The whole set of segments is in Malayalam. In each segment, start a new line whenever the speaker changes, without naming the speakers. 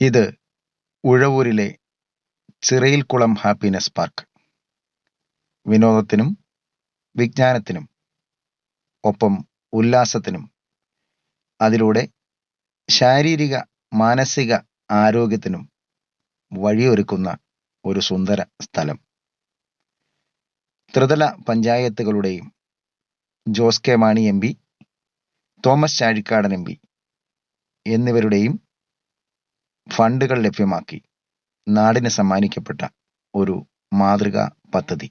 ഇത് ഉഴവൂരിലെ ചിറയിൽക്കുളം ഹാപ്പിനെസ് പാർക്ക് വിനോദത്തിനും വിജ്ഞാനത്തിനും ഒപ്പം ഉല്ലാസത്തിനും അതിലൂടെ ശാരീരിക മാനസിക ആരോഗ്യത്തിനും വഴിയൊരുക്കുന്ന ഒരു സുന്ദര സ്ഥലം. ത്രിതല പഞ്ചായത്തുകളുടെയും Jose K Mani M P Thomas Chazhikadan M P എന്നിവരുടെയും ഫണ്ടുകൾ ലഭ്യമാക്കി നാടിന് സമ്മാനിക്കപ്പെട്ട ഒരു മാതൃകാ പദ്ധതി.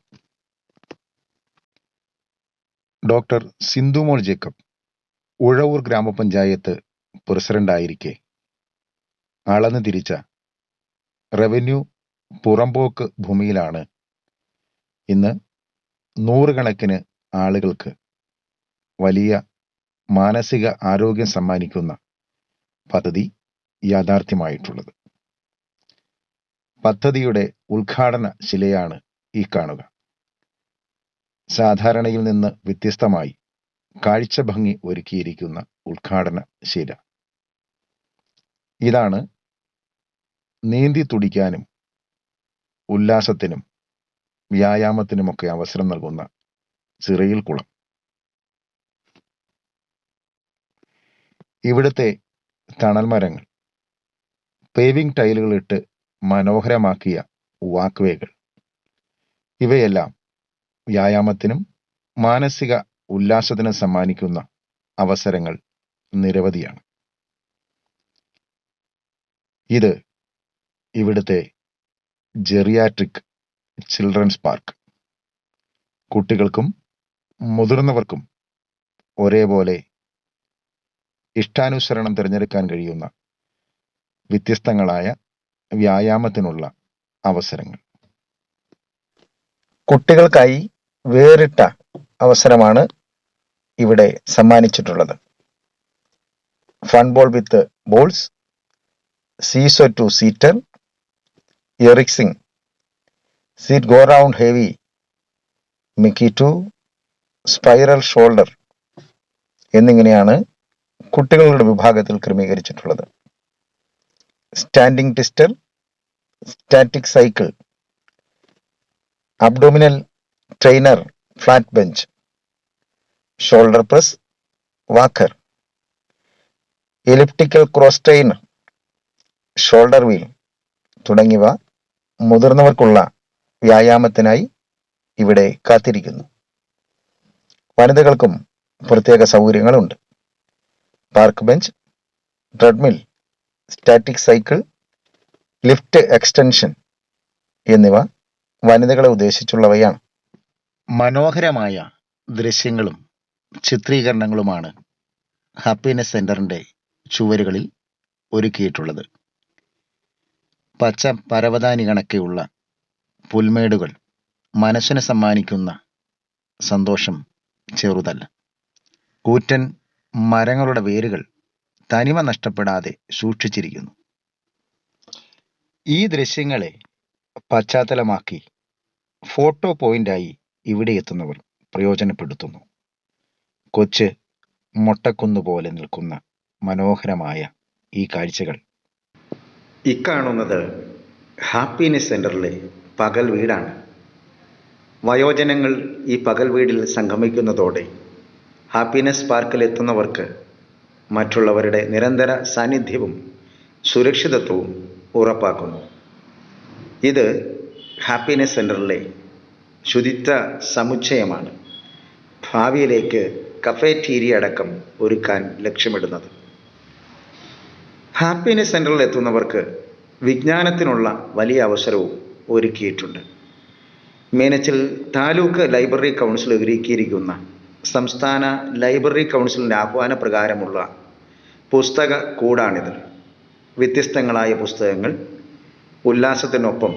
ഡോക്ടർ സിന്ധുമോൾ ജേക്കബ് ഉഴവൂർ ഗ്രാമപഞ്ചായത്ത് പ്രസിഡന്റായിരിക്കെ. അളന്നു തിരിച്ച റവന്യൂ പുറമ്പോക്ക് ഭൂമിയിലാണ് ഇന്ന് നൂറുകണക്കിന് ആളുകൾക്ക് വലിയ മാനസിക ആരോഗ്യം സമ്മാനിക്കുന്ന പദ്ധതി. യാഥാർത്ഥ്യമായിട്ടുള്ളത്. പദ്ധതിയുടെ ഉദ്ഘാടന ശിലയാണ് ഈ കാണുക. സാധാരണയിൽ നിന്ന് വ്യത്യസ്തമായി കാഴ്ച ഭംഗി ഒരുക്കിയിരിക്കുന്ന ഉദ്ഘാടന ശില. ഇതാണ് നീന്തി തുടിക്കാനും ഉല്ലാസത്തിനും വ്യായാമത്തിനുമൊക്കെ അവസരം നൽകുന്ന ചിറയിൽ കുളം. ഇവിടുത്തെ തണൽ മരങ്ങൾ പേവിംഗ് ടൈലുകൾ ഇട്ട് മനോഹരമാക്കിയ വാക്വേകൾ ഇവയെല്ലാം വ്യായാമത്തിനും മാനസിക ഉല്ലാസത്തിനും സമ്മാനിക്കുന്ന അവസരങ്ങൾ നിരവധിയാണ്. ഇത് ഇവിടുത്തെ ജെറിയാട്രിക് ചിൽഡ്രൻസ് പാർക്ക് കുട്ടികൾക്കും മുതിർന്നവർക്കും ഒരേപോലെ ഇഷ്ടാനുസരണം തിരഞ്ഞെടുക്കാൻ കഴിയുന്ന വ്യത്യസ്തങ്ങളായ വ്യായാമത്തിനുള്ള അവസരങ്ങൾ. കുട്ടികൾക്കായി വേറിട്ട അവസരമാണ് ഇവിടെ സമ്മാനിച്ചിട്ടുള്ളത്. Fun ball with balls seesaw two seater എറിക്സിംഗ് seat go round heavy Mickey two spiral shoulder എന്നിങ്ങനെയാണ് കുട്ടികളുടെ വിഭാഗത്തിൽ ക്രമീകരിച്ചിട്ടുള്ളത്. Standing twister static cycle abdominal trainer flat bench shoulder press walker elliptical cross trainer shoulder wheel തുടങ്ങിയവ മുതിർന്നവർക്കുള്ള വ്യായാമത്തിനായി ഇവിടെ കാത്തിരിക്കുന്നു. വനിതകൾക്കും പ്രത്യേക സൗകര്യങ്ങളുണ്ട്. Park bench treadmill static cycle lift extension എന്നിവ വനിതകളെ ഉദ്ദേശിച്ചുള്ളവയാണ്. മനോഹരമായ ദൃശ്യങ്ങളും ചിത്രീകരണങ്ങളുമാണ് ഹാപ്പിനെസ് സെന്ററിന്റെ ചുവരുകളിൽ ഒരുക്കിയിട്ടുള്ളത്. പച്ച പരവതാനി കണക്കെയുള്ള പുൽമേടുകൾ മനസ്സിനെ സമ്മാനിക്കുന്ന സന്തോഷം ചെറുതല്ല. കൂറ്റൻ മരങ്ങളുടെ വേരുകൾ തനിമ നഷ്ടപ്പെടാതെ സൂക്ഷിച്ചിരിക്കുന്നു. ഈ ദൃശ്യങ്ങളെ പശ്ചാത്തലമാക്കി ഫോട്ടോ പോയിന്റായി ഇവിടെ എത്തുന്നവർ പ്രയോജനപ്പെടുത്തുന്നു. കൊച്ച് മൊട്ടക്കുന്ന് പോലെ നിൽക്കുന്ന മനോഹരമായ ഈ കാഴ്ചകൾ.
ഇക്കാണുന്നത് ഹാപ്പിനെസ് സെന്ററിലെ പകൽ വീടാണ്. വയോജനങ്ങൾ ഈ പകൽ വീടിൽ സംഗമിക്കുന്നതോടെ ഹാപ്പിനെസ് പാർക്കിൽ എത്തുന്നവർക്ക് മറ്റുള്ളവരുടെ നിരന്തര സാന്നിധ്യവും സുരക്ഷിതത്വവും ഉറപ്പാക്കുന്നു. ഇത് ഹാപ്പിനെസ് സെന്ററിലെ ശുചിത്വ സമുച്ചയമാണ്. ഭാവിയിലേക്ക് കഫേറ്റീരിയ അടക്കം ഒരുക്കാൻ ലക്ഷ്യമിടുന്നത്. ഹാപ്പിനെസ് സെന്ററിൽ എത്തുന്നവർക്ക് വിജ്ഞാനത്തിനുള്ള വലിയ അവസരവും ഒരുക്കിയിട്ടുണ്ട്. മീനച്ചിൽ താലൂക്ക് ലൈബ്രറി കൗൺസിൽ ഒരുക്കിയിരിക്കുന്ന സംസ്ഥാന ലൈബ്രറി കൗൺസിലിന്റെ ആഹ്വാന പ്രകാരമുള്ള പുസ്തക കൂടാണിത്. വ്യത്യസ്തങ്ങളായ പുസ്തകങ്ങൾ ഉല്ലാസത്തിനൊപ്പം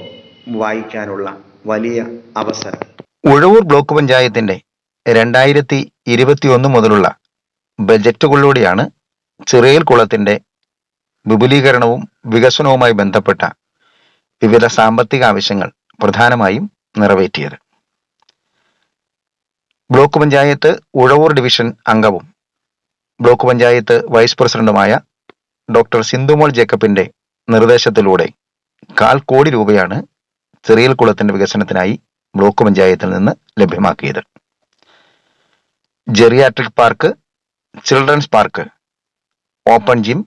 വായിക്കാനുള്ള വലിയ അവസരം.
ഉഴവൂർ ബ്ലോക്ക് പഞ്ചായത്തിന്റെ രണ്ടായിരത്തി ഇരുപത്തിയൊന്ന് മുതലുള്ള ബജറ്റുകളിലൂടെയാണ് ചിറയിൽ കുളത്തിന്റെ വിപുലീകരണവും വികസനവുമായി ബന്ധപ്പെട്ട വിവിധ സാമ്പത്തിക ആവശ്യങ്ങൾ പ്രധാനമായും നിറവേറ്റിയത്. ബ്ലോക്ക് പഞ്ചായത്ത് ഉഴവൂർ ഡിവിഷൻ അംഗവും ബ്ലോക്ക് പഞ്ചായത്ത് വൈസ് പ്രസിഡന്റുമായ ഡോക്ടർ സിന്ധുമോൾ ജേക്കബിന്റെ നിർദ്ദേശത്തിലൂടെ കാൽ കോടി രൂപയാണ് ചെറിയൽ കുളത്തിന്റെ വികസനത്തിനായി ബ്ലോക്ക് പഞ്ചായത്തിൽ നിന്ന് ലഭ്യമാക്കിയത്. Geriatric park children's park open gym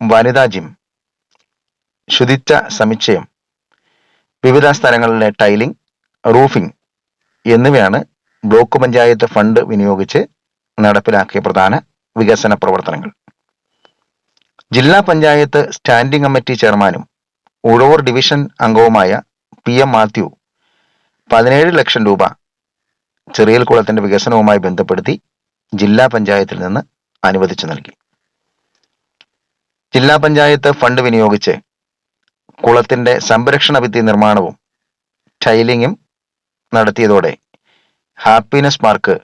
വനിതാ ജിം ശുചിത്വ സമുച്ചയം വിവിധ സ്ഥലങ്ങളിലെ ടൈലിംഗ് റൂഫിംഗ് എന്നിവയാണ് ബ്ലോക്ക് പഞ്ചായത്ത് ഫണ്ട് വിനിയോഗിച്ച് നടപ്പിലാക്കിയ പ്രധാന വികസന പ്രവർത്തനങ്ങൾ. ജില്ലാ പഞ്ചായത്ത് സ്റ്റാൻഡിംഗ് കമ്മിറ്റി ചെയർമാനും ഉഴവൂർ ഡിവിഷൻ അംഗവുമായ പി എം മാത്യു പതിനേഴ് ലക്ഷം രൂപ ചെറിയൽ കുളത്തിന്റെ വികസനവുമായി ബന്ധപ്പെടുത്തി ജില്ലാ പഞ്ചായത്തിൽ നിന്ന് അനുവദിച്ചു നൽകി. ജില്ലാ പഞ്ചായത്ത് ഫണ്ട് വിനിയോഗിച്ച് കുളത്തിന്റെ സംരക്ഷണ ഭിത്തി നിർമ്മാണവും ടൈലിംഗും നടത്തിയതോടെ ഹാപ്പിനെസ് പാർക്ക്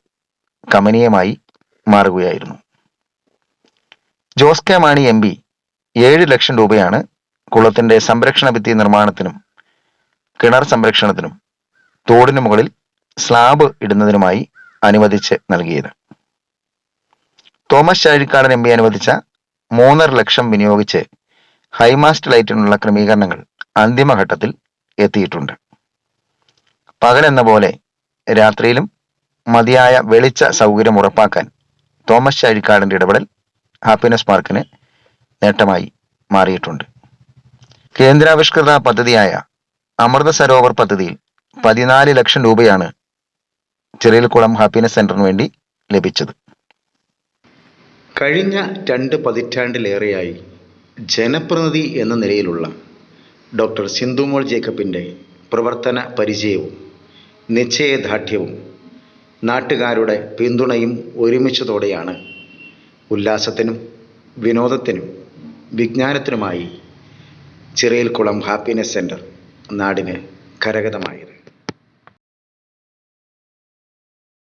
കമനീയമായി മാറുകയായിരുന്നു. Jose K Mani M P ഏഴ് ലക്ഷം രൂപയാണ് കുളത്തിന്റെ സംരക്ഷണ ഭിത്തി നിർമ്മാണത്തിനും കിണർ സംരക്ഷണത്തിനും തോടിനു മുകളിൽ സ്ലാബ് ഇടുന്നതിനുമായി അനുവദിച്ച് നൽകിയത്. തോമസ് ചാഴിക്കാടൻ എം പി അനുവദിച്ച മൂന്നര ലക്ഷം വിനിയോഗിച്ച് ഹൈമാസ്റ്റ് ലൈറ്റിനുള്ള ക്രമീകരണങ്ങൾ അന്തിമഘട്ടത്തിൽ എത്തിയിട്ടുണ്ട്. പകലെന്ന പോലെ രാത്രിയിലും മതിയായ വെളിച്ച സൗകര്യം ഉറപ്പാക്കാൻ തോമസ് ചാഴിക്കാടിന്റെ ഇടപെടൽ ഹാപ്പിനെസ് പാർക്കിന് നേട്ടമായി മാറിയിട്ടുണ്ട്. കേന്ദ്രാവിഷ്കൃത പദ്ധതിയായ അമൃത സരോവർ പദ്ധതിയിൽ പതിനാല് ലക്ഷം രൂപയാണ് ചെറിയൽക്കുളം ഹാപ്പിനെസ് സെന്ററിന് വേണ്ടി ലഭിച്ചത്.
കഴിഞ്ഞ രണ്ട് പതിറ്റാണ്ടിലേറെയായി ജനപ്രതിനിധി എന്ന നിലയിലുള്ള ഡോക്ടർ സിന്ധുമോൾ ജേക്കബിന്റെ പ്രവർത്തന പരിചയവും നിശ്ചയദാർഢ്യവും നാട്ടുകാരുടെ പിന്തുണയും ഒരുമിച്ചതോടെയാണ് ഉല്ലാസത്തിനും വിനോദത്തിനും വിജ്ഞാനത്തിനുമായി ചിറയിൽക്കുളം ഹാപ്പിനെസ് സെന്റർ നാടിന് കരഗതമായത്.